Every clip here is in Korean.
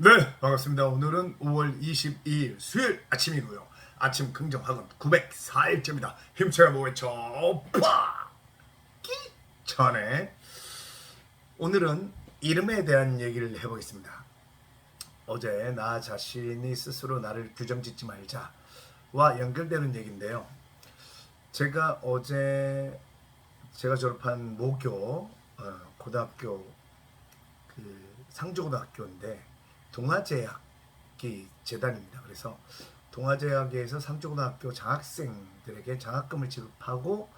네, 반갑습니다. 오늘은 5월 22일 수요일 아침이고요. 아침 긍정학은 904일째입니다. 힘차게! 기! 전에 오늘은 이름에 대한 얘기를 해보겠습니다. 어제 나 자신이 스스로 나를 규정짓지 말자와 연결되는 얘기인데요. 제가 어제 제가 졸업한 모교 어, 고등학교 그 상주고등학교인데 동아제약이 재단입니다. 그래서 동아제약에서 상주고등학교 장학생들에게 장학금을 지급하고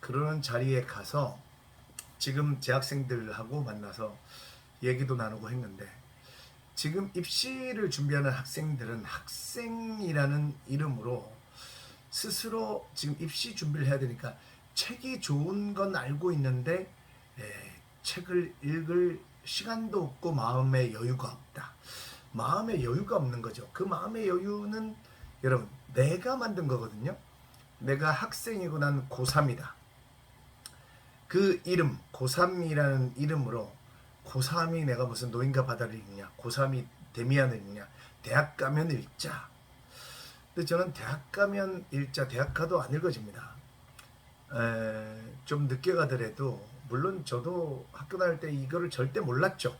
그러는 자리에 가서 지금 재학생들하고 만나서 얘기도 나누고 했는데 지금 입시를 준비하는 학생들은 학생이라는 이름으로 스스로 지금 입시 준비를 해야 되니까 책이 좋은 건 알고 있는데 에, 책을 읽을 시간도 없고 마음의 여유가 없다. 마음의 여유가 없는 거죠. 그 마음의 여유는 여러분 내가 만든 거거든요. 내가 학생이고 난 고3이다. 그 이름 고3이라는 이름으로 고3이 내가 무슨 노인과 바다를 읽냐 고3이 데미안을 읽냐 대학 가면 읽자 근데 저는 대학 가면 읽자 대학 가도 안 읽어집니다 에, 좀 늦게 가더라도 물론 저도 학교 다닐 때 이거를 절대 몰랐죠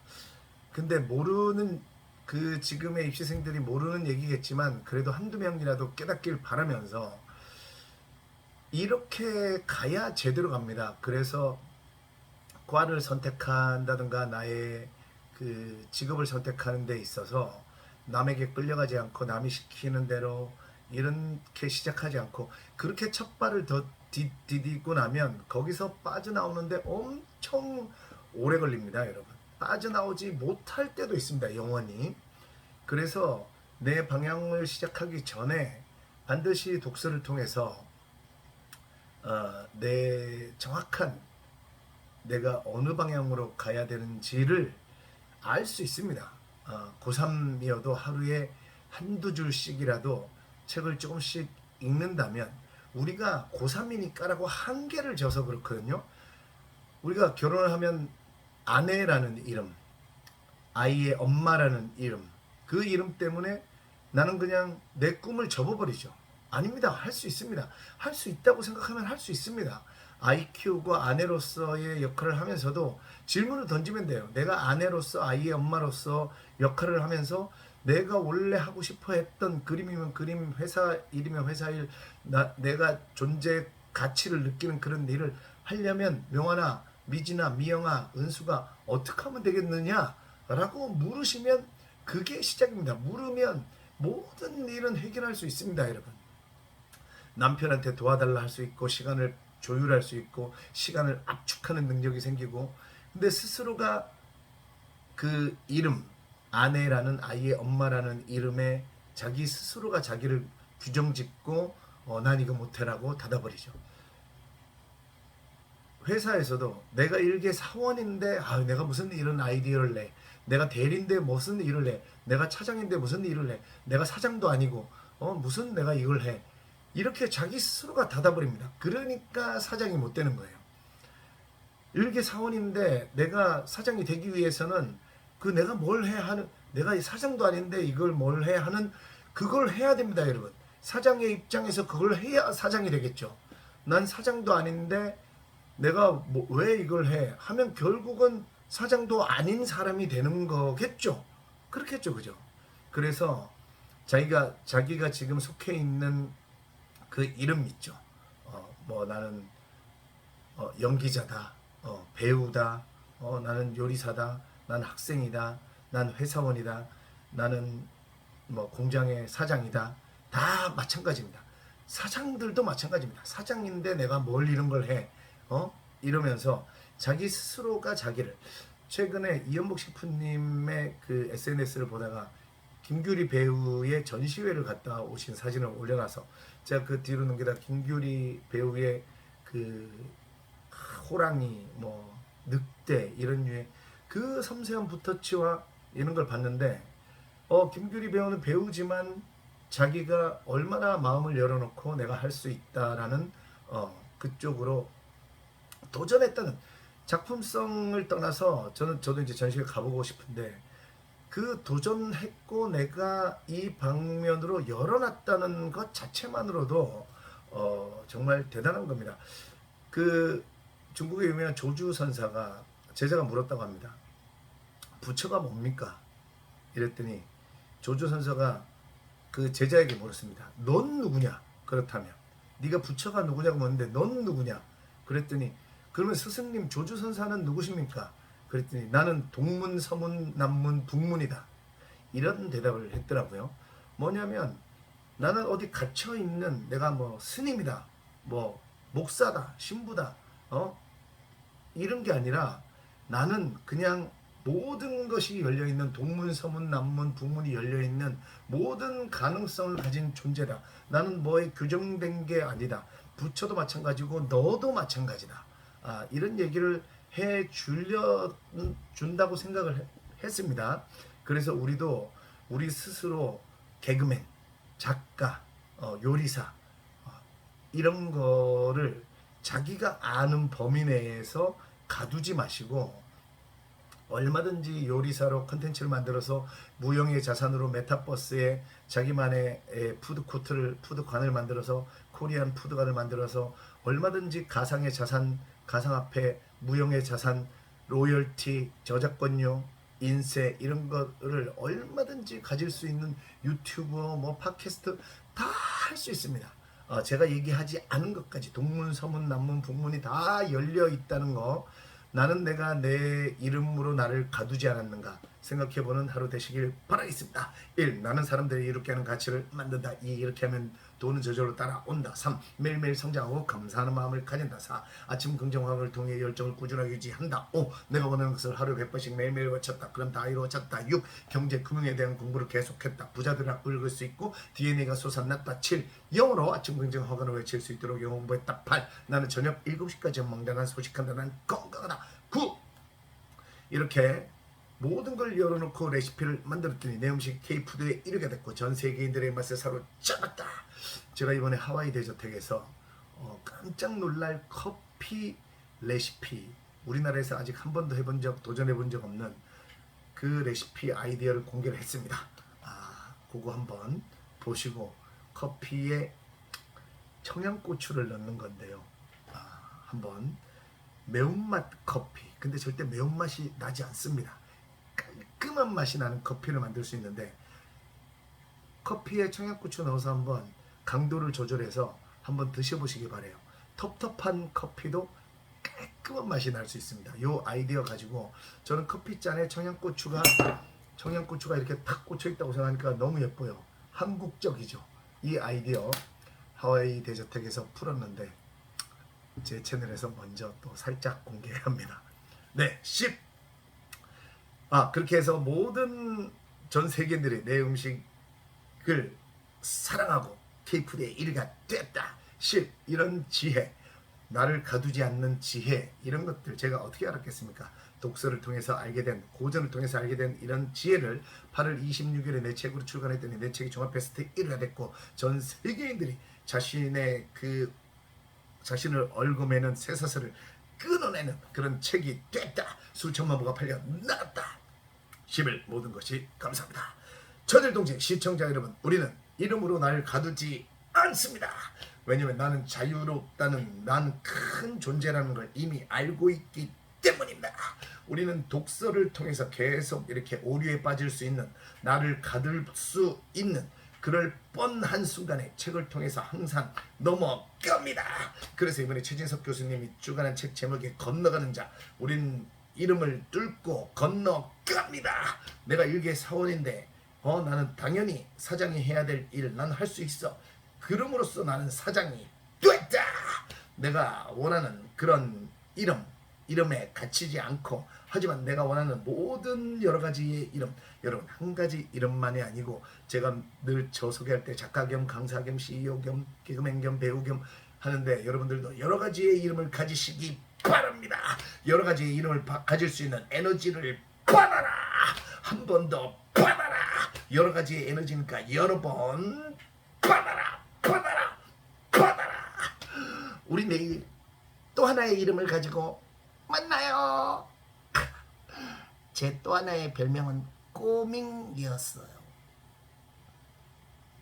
근데 모르는 그 지금의 입시생들이 모르는 얘기겠지만 그래도 한두 명이라도 깨닫길 바라면서 이렇게 가야 제대로 갑니다. 그래서 과를 선택한다든가 나의 그 직업을 선택하는 데 있어서 남에게 끌려가지 않고 남이 시키는 대로 이렇게 시작하지 않고 그렇게 첫 발을 더 디, 디디고 나면 거기서 빠져나오는데 엄청 오래 걸립니다, 여러분. 빠져나오지 못할 때도 있습니다, 영원히. 그래서 내 방향을 시작하기 전에 반드시 독서를 통해서 어, 내 정확한 내가 어느 방향으로 가야 되는지를 알 수 있습니다. 어, 고3이어도 하루에 한두 줄씩이라도 책을 조금씩 읽는다면 우리가 고3이니까라고 한계를 져서 그렇거든요. 우리가 결혼을 하면 아내라는 이름, 아이의 엄마라는 이름, 그 이름 때문에 나는 그냥 내 꿈을 접어버리죠. 아닙니다. 할 수 있습니다. 할 수 있다고 생각하면 할 수 있습니다. 아이 키우고 아내로서의 역할을 하면서도 질문을 던지면 돼요. 내가 아내로서 아이의 엄마로서 역할을 하면서 내가 원래 하고 싶어 했던 그림이면 그림, 회사 일이면 회사 일, 나, 내가 존재 가치를 느끼는 그런 일을 하려면 명환아, 미진아, 미영아, 은수가 어떻게 하면 되겠느냐? 라고 물으시면 그게 시작입니다. 물으면 모든 일은 해결할 수 있습니다, 여러분. 남편한테 도와달라 할 수 있고 시간을 조율할 수 있고 시간을 압축하는 능력이 생기고 근데 스스로가 그 이름 아내라는 아이의 엄마라는 이름에 자기 스스로가 자기를 규정짓고 어, 난 이거 못해라고 닫아버리죠. 회사에서도 내가 일개 사원인데 아, 내가 무슨 이런 아이디어를 내 내가 대리인데 무슨 일을 내 내가 차장인데 무슨 일을 해 내가 사장도 아니고 어 무슨 내가 이걸 해 이렇게 자기 스스로가 닫아버립니다. 그러니까 사장이 못 되는 거예요. 일개 사원인데 내가 사장이 되기 위해서는 그 내가 뭘 해야 하는 내가 이 사장도 아닌데 이걸 뭘 해야 하는 그걸 해야 됩니다, 여러분. 사장의 입장에서 그걸 해야 사장이 되겠죠. 난 사장도 아닌데 내가 뭐 왜 이걸 해 하면 결국은 사장도 아닌 사람이 되는 거겠죠. 그렇겠죠, 그죠? 그래서 자기가 자기가 지금 속해 있는 그 이름 있죠. 어, 뭐 나는 어, 연기자다, 어, 배우다, 어, 나는 요리사다, 난 학생이다, 난 회사원이다, 나는 뭐 공장의 사장이다. 다 마찬가지입니다. 사장들도 마찬가지입니다. 사장인데 내가 뭘 이런 걸 해, 어? 이러면서 자기 스스로가 자기를 최근에 이연복 셰프님의 그 SNS를 보다가 김규리 배우의 전시회를 갔다 오신 사진을 올려놔서 제가 그 뒤로 넘기다 김규리 배우의 그 호랑이 뭐 늑대 이런 류의 그 섬세한 붓터치와 이런 걸 봤는데 어 김규리 배우는 배우지만 자기가 얼마나 마음을 열어놓고 내가 할 수 있다라는 어 그쪽으로 도전했다는 작품성을 떠나서 저는 저도 이제 전시회 가보고 싶은데 그 도전했고 내가 이 방면으로 열어놨다는 것 자체만으로도 어, 정말 대단한 겁니다. 그 중국의 유명한 조주 선사가 제자가 물었다고 합니다. 부처가 뭡니까? 이랬더니 조주 선사가 그 제자에게 물었습니다. 넌 누구냐? 그렇다면 네가 부처가 누구냐고 묻는데 넌 누구냐? 그랬더니 그러면 스승님 조주 선사는 누구십니까? 그랬더니 나는 동문, 서문, 남문, 북문이다. 이런 대답을 했더라고요. 뭐냐면 나는 어디 갇혀 있는 내가 뭐 스님이다, 뭐 목사다, 신부다, 어 이런 게 아니라 나는 그냥 모든 것이 열려 있는 동문, 서문, 남문, 북문이 열려 있는 모든 가능성을 가진 존재다. 나는 뭐에 규정된 게 아니다. 부처도 마찬가지고 너도 마찬가지다. 아, 이런 얘기를 해 줄려 준다고 생각을 해- 했습니다. 그래서 우리도 우리 스스로 개그맨, 작가, 어, 요리사 어, 이런 거를 자기가 아는 범위 내에서 가두지 마시고 얼마든지 요리사로 컨텐츠를 만들어서 무형의 자산으로 메타버스에 자기만의 에, 푸드코트를 푸드관을 만들어서 코리안 푸드관을 만들어서 얼마든지 가상의 자산 가상화폐 무형의 자산 로열티 저작권료 인세 이런 거를 얼마든지 가질 수 있는 유튜버 뭐 팟캐스트 다 할 수 있습니다. 어, 제가 얘기하지 않은 것까지 동문 서문 남문 북문이 다 열려 있다는 거 나는 내가 내 이름으로 나를 가두지 않았는가 생각해보는 하루 되시길 바라겠습니다. 1. 나는 사람들이 이렇게 하는 가치를 만든다. 2. 이렇게 하면 돈은 저절로 따라온다. 3. 매일매일 성장하고 감사하는 마음을 가진다. 4. 아침 긍정화를 통해 열정을 꾸준하게 유지한다. 5. 내가 원하는 것을 하루에 100번씩 매일매일 외쳤다. 그럼 다 이루어졌다. 6. 경제 금융에 대한 공부를 계속했다. 부자들아 읽을 수 있고 DNA가 솟아났다. 7. 영어로 아침 긍정화를 외칠 수 있도록 영어 공부했다. 8. 나는 저녁 7시까지 먹는다는 소식한다. 난 건강하다. 9. 이렇게 모든 걸 열어놓고 레시피를 만들었더니 내 음식 K푸드에 이르게 됐고 전 세계인들의 맛에 사로잡았다. 제가 이번에 하와이 데저텍에서 어, 깜짝 놀랄 커피 레시피 우리나라에서 아직 한 번도 해본 적 도전해 본 적 없는 그 레시피 아이디어를 공개를 했습니다. 아, 그거 한번 보시고 커피에 청양고추를 넣는 건데요. 아, 한번 매운맛 커피. 근데 절대 매운맛이 나지 않습니다. 깔끔한 맛이 나는 커피를 만들 수 있는데 커피에 청양고추 넣어서 한번 강도를 조절해서 한번 드셔보시기 바래요. 텁텁한 커피도 깔끔한 맛이 날 수 있습니다. 이 아이디어 가지고 저는 커피잔에 청양고추가 청양고추가 이렇게 탁 꽂혀 있다고 생각하니까 너무 예뻐요. 한국적이죠. 이 아이디어 하와이 데저텍에서 풀었는데 제 채널에서 먼저 또 살짝 공개합니다. 네, 10. 아, 그렇게 해서 모든 전 세계인들이 내 음식을 사랑하고 케이푸드의 일가 됐다. 10. 이런 지혜, 나를 가두지 않는 지혜, 이런 것들 제가 어떻게 알았겠습니까? 독서를 통해서 알게 된, 고전을 통해서 알게 된 이런 지혜를 8월 26일에 내 책으로 출간했더니 내 책이 종합 베스트 1위가 됐고 전 세계인들이 자신의 그 자신을 얽어매는 쇠사슬을 끊어내는 그런 책이 됐다. 수천만 부가 팔려 나갔다. 10일 모든 것이 감사합니다. 저들 동지 시청자 여러분, 우리는 이름으로 나를 가두지 않습니다. 왜냐면 나는 자유롭다는 나는 큰 존재라는 걸 이미 알고 있기 때문입니다. 우리는 독서를 통해서 계속 이렇게 오류에 빠질 수 있는 나를 가둘 수 있는 그럴 뻔한 순간에 책을 통해서 항상 넘어갑니다. 그래서 이번에 최진석 교수님이 주관한 책 제목에 건너가는 자, 우린 이름을 뚫고 건너갑니다. 내가 일개 사원인데, 어 나는 당연히 사장이 해야 될 일 난 할 수 있어. 그럼으로써 나는 사장이 됐다. 내가 원하는 그런 이름, 이름에 갇히지 않고 하지만 내가 원하는 모든 여러 가지의 이름 여러분 한 가지 이름만이 아니고 제가 늘 저 소개할 때 작가 겸 강사 겸 CEO 겸 개그맨 겸 배우 겸 하는데 여러분들도 여러 가지의 이름을 가지시기 바랍니다 여러 가지의 이름을 바- 가질 수 있는 에너지를 받아라 한 번 더 받아라 여러 가지의 에너지니까 여러 번 받아라 받아라 받아라 우리 내일 또 하나의 이름을 가지고 만나요. 제 또 하나의 별명은 꼬밍이었어요.